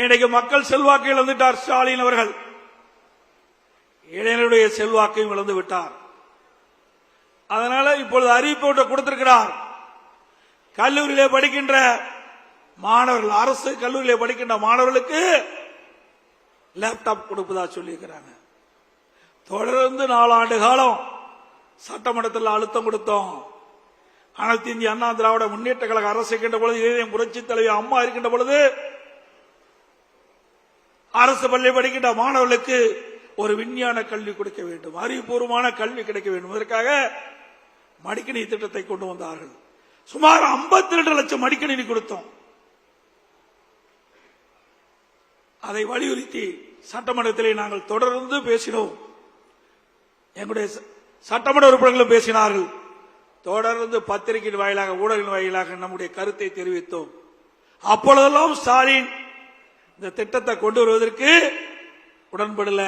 இன்றைக்கு மக்கள் செல்வாக்கு இழந்துட்டார் ஸ்டாலின் அவர்கள். இளைஞருடைய செல்வாக்கையும் இழந்து விட்டார். அதனால இப்பொழுது அறிவிப்பு கொடுத்திருக்கிறார். கல்லூரியிலே படிக்கின்ற மாணவர்கள் அரசு கல்லூரியிலே படிக்கின்ற மாணவர்களுக்கு லேப்டாப் கொடுப்பதா சொல்லியிருக்கிறாங்க. தொடர்ந்து நாலாண்டு காலம் சட்டமன்றத்தில் அழுத்தம் கொடுத்தோம். அனைத்து இந்திய அண்ணா திராவிட முன்னேற்ற கழக அரசு இருக்கின்ற பொழுது இதயம் புரட்சி தலைவி அம்மா இருக்கின்ற பொழுது அரசு பள்ளி படிக்கின்ற மாணவர்களுக்கு ஒரு விஞ்ஞான கல்வி கொடுக்க வேண்டும். அறிவுபூர்வமான கல்வி கிடைக்க வேண்டும். இதற்காக மடிக்கணி திட்டத்தை கொண்டு வந்தார்கள். சுமார் 52 ரெண்டு லட்சம் மடிக்கணினி கொடுத்தோம். அதை வலியுறுத்தி சட்டமன்றத்திலே நாங்கள் தொடர்ந்து பேசினோம். எங்களுடைய சட்டமன்ற உறுப்பினர்களும் பேசினார்கள். தொடர்ந்து பத்திரிகையின் வாயிலாக ஊடகங்களின் வாயிலாக நம்முடைய கருத்தை தெரிவித்தோம். அப்பொழுதெல்லாம் ஸ்டாலின் இந்த திட்டத்தை கொண்டு வருவதற்கு உடன்படல.